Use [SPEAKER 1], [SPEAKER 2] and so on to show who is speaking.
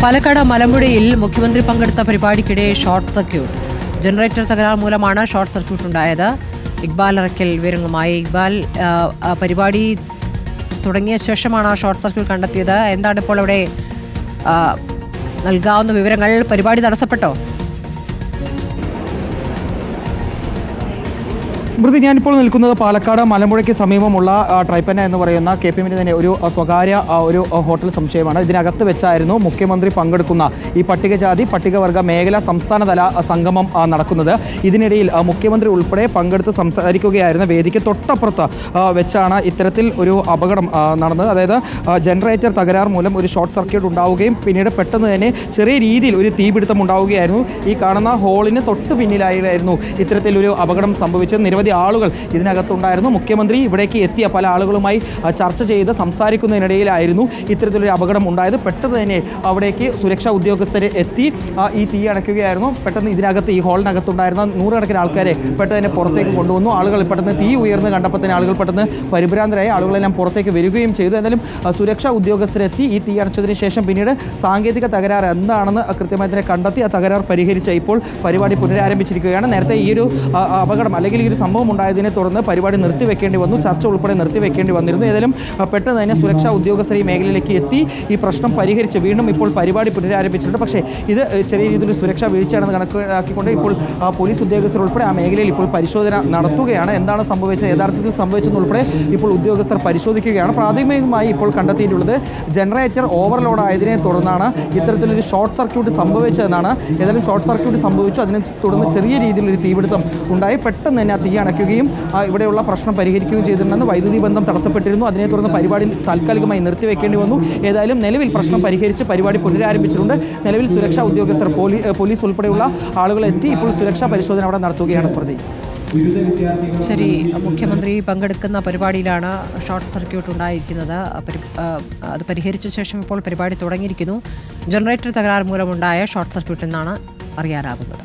[SPEAKER 1] പാലക്കാട് മലമ്പുഴയിൽ മുഖ്യമന്ത്രി പങ്കെടുത്ത പരിപാടിക്കിടെ short circuit. Generator തകരാർ മൂലമാണ് ഷോർട്ട് സർക്യൂട്ട് ഉണ്ടായത്. ഇക്ബാൽ ഇറക്കൽ വിവരങ്ങളുമായി. ഇക്ബാൽ പരിപാടി തുടങ്ങിയ ശേഷമാണ് ഷോർട്ട് സർക്യൂട്ട് കണ്ടെത്തിയത്. എന്താണ് ഇപ്പോൾ അവിടെ നൽകാവുന്ന വിവരങ്ങൾ? പരിപാടി തടസ്സപ്പെട്ടോ?
[SPEAKER 2] സ്മൃതി ഞാനിപ്പോൾ നിൽക്കുന്നത് പാലക്കാട് മലമ്പുഴയ്ക്ക് സമീപമുള്ള ട്രൈപ്പന എന്ന് പറയുന്ന കെ പി എമ്മിന്റെ തന്നെ ഒരു സ്വകാര്യ ഒരു ഹോട്ടൽ സമുച്ചയമാണ് ഇതിനകത്ത് വെച്ചായിരുന്നു മുഖ്യമന്ത്രി പങ്കെടുക്കുന്ന ഈ പട്ടികജാതി പട്ടികവർഗ മേഖല സംസ്ഥാനതല സംഗമം നടക്കുന്നത്. ഇതിനിടയിൽ മുഖ്യമന്ത്രി ഉൾപ്പെടെ പങ്കെടുത്ത് സംസാരിക്കുകയായിരുന്ന വേദിക്ക് തൊട്ടപ്പുറത്ത് വെച്ചാണ് ഇത്തരത്തിൽ ഒരു അപകടം നടന്നത്. അതായത് ജനറേറ്റർ തകരാർ മൂലം ഒരു ഷോർട്ട് സർക്യൂട്ട് ഉണ്ടാവുകയും പിന്നീട് പെട്ടെന്ന് തന്നെ ചെറിയ രീതിയിൽ ഒരു തീപിടുത്തം ഉണ്ടാവുകയായിരുന്നു. ഈ കാണുന്ന ഹോളിന് തൊട്ട് പിന്നിലായിരുന്നു ഇത്തരത്തിലൊരു അപകടം സംഭവിച്ചത്. നിരവധി ആളുകൾ ഇതിനകത്തുണ്ടായിരുന്നു. മുഖ്യമന്ത്രി ഇവിടേക്ക് എത്തിയ പല ആളുകളുമായി ചർച്ച ചെയ്ത് സംസാരിക്കുന്നതിനിടയിലായിരുന്നു ഇത്തരത്തിലൊരു അപകടം ഉണ്ടായത്. പെട്ടെന്ന് തന്നെ അവിടേക്ക് സുരക്ഷാ ഉദ്യോഗസ്ഥർ എത്തി ഈ തീ അണയ്ക്കുകയായിരുന്നു. പെട്ടെന്ന് ഇതിനകത്ത് ഈ ഹോളിനകത്തുണ്ടായിരുന്ന നൂറുകണക്കിന് ആൾക്കാരെ പെട്ടെന്ന് തന്നെ പുറത്തേക്ക് കൊണ്ടുവന്നു. ആളുകൾ പെട്ടെന്ന് തീ ഉയർന്ന് കണ്ടപ്പോൾ തന്നെ ആളുകൾ പെട്ടെന്ന് പരിഭ്രാന്തരായി. ആളുകളെല്ലാം പുറത്തേക്ക് വരികയും ചെയ്തു. എന്നാലും സുരക്ഷാ ഉദ്യോഗസ്ഥരെത്തി ഈ തീ അണച്ചതിന് ശേഷം പിന്നീട് സാങ്കേതിക തകരാർ എന്താണെന്ന് കൃത്യമായി തന്നെ കണ്ടെത്തി ആ തകരാർ പരിഹരിച്ച ഇപ്പോൾ പരിപാടി പുനരാരംഭിച്ചിരിക്കുകയാണ്. നേരത്തെ ഈ ഒരു അപകടം അല്ലെങ്കിൽ ഈ ഒരു സംഭവം ഉണ്ടായതിനെ തുടർന്ന് പരിപാടി നിർത്തിവെക്കേണ്ടി വന്നു. ചർച്ച ഉൾപ്പെടെ നിർത്തിവെക്കേണ്ടി വന്നിരുന്നു. ഏതായാലും പെട്ടെന്ന് തന്നെ സുരക്ഷാ ഉദ്യോഗസ്ഥർ ഈ മേഖലയിലേക്ക് എത്തി. ഈ പ്രശ്നം പരിഹരിച്ച് വീണ്ടും ഇപ്പോൾ പരിപാടി പുനരാരംഭിച്ചിട്ടുണ്ട്. പക്ഷേ ഇത് ചെറിയ രീതിയിൽ സുരക്ഷാ വീഴ്ചയാണെന്ന് കണക്കാക്കിക്കൊണ്ട് ഇപ്പോൾ പോലീസ് ഉദ്യോഗസ്ഥർ ഉൾപ്പെടെ ആ മേഖലയിൽ ഇപ്പോൾ പരിശോധന നടത്തുകയാണ്. എന്താണ് സംഭവിച്ചത്? യഥാർത്ഥത്തിൽ സംഭവിച്ചതെന്ന് ഉൾപ്പെടെ ഇപ്പോൾ ഉദ്യോഗസ്ഥർ പരിശോധിക്കുകയാണ്. പ്രാഥമികമായി ഇപ്പോൾ കണ്ടെത്തിയിട്ടുള്ളത് ജനറേറ്റർ ഓവർലോഡ് ആയതിനെ തുടർന്നാണ് ഇത്തരത്തിലൊരു ഷോർട്ട് സർക്യൂട്ട് സംഭവിച്ചതെന്നാണ്. ഏതായാലും ഷോർട്ട് സർക്യൂട്ട് സംഭവിച്ചു. അതിനെ തുടർന്ന് ചെറിയ രീതിയിലൊരു തീപിടുത്തം ഉണ്ടായി. പെട്ടെന്ന് തന്നെ ആ തീ അണയ്ക്കുകയും ആ, ഇവിടെയുള്ള പ്രശ്നം പരിഹരിക്കുകയും ചെയ്തിട്ടുണ്ടെന്ന് വൈദ്യുതി ബന്ധം തടസ്സപ്പെട്ടിരുന്നു. അതിനെ തുടർന്ന് പരിപാടി താൽക്കാലികമായി നിർത്തിവെക്കേണ്ടി വന്നു. ഏതായാലും നിലവിൽ പ്രശ്നം പരിഹരിച്ച് പരിപാടി പുനരാരംഭിച്ചിട്ടുണ്ട്. നിലവിൽ സുരക്ഷാ ഉദ്യോഗസ്ഥർ പോലീ പോലീസ് ഉൾപ്പെടെയുള്ള ആളുകൾ എത്തി ഇപ്പോൾ സുരക്ഷാ പരിശോധന അവിടെ നടത്തുകയാണ് സ്മൃതി
[SPEAKER 1] ശരി മുഖ്യമന്ത്രി പങ്കെടുക്കുന്ന പരിപാടിയിലാണ് ഷോർട്ട് സർക്യൂട്ട് ഉണ്ടായിരിക്കുന്നത്. അത് പരിഹരിച്ച ശേഷം ഇപ്പോൾ പരിപാടി തുടങ്ങിയിരിക്കുന്നു. ജനറേറ്റർ തകരാർ മൂലമുണ്ടായ ഷോർട്ട് സർക്യൂട്ട് എന്നാണ് അറിയാനാകുന്നത്.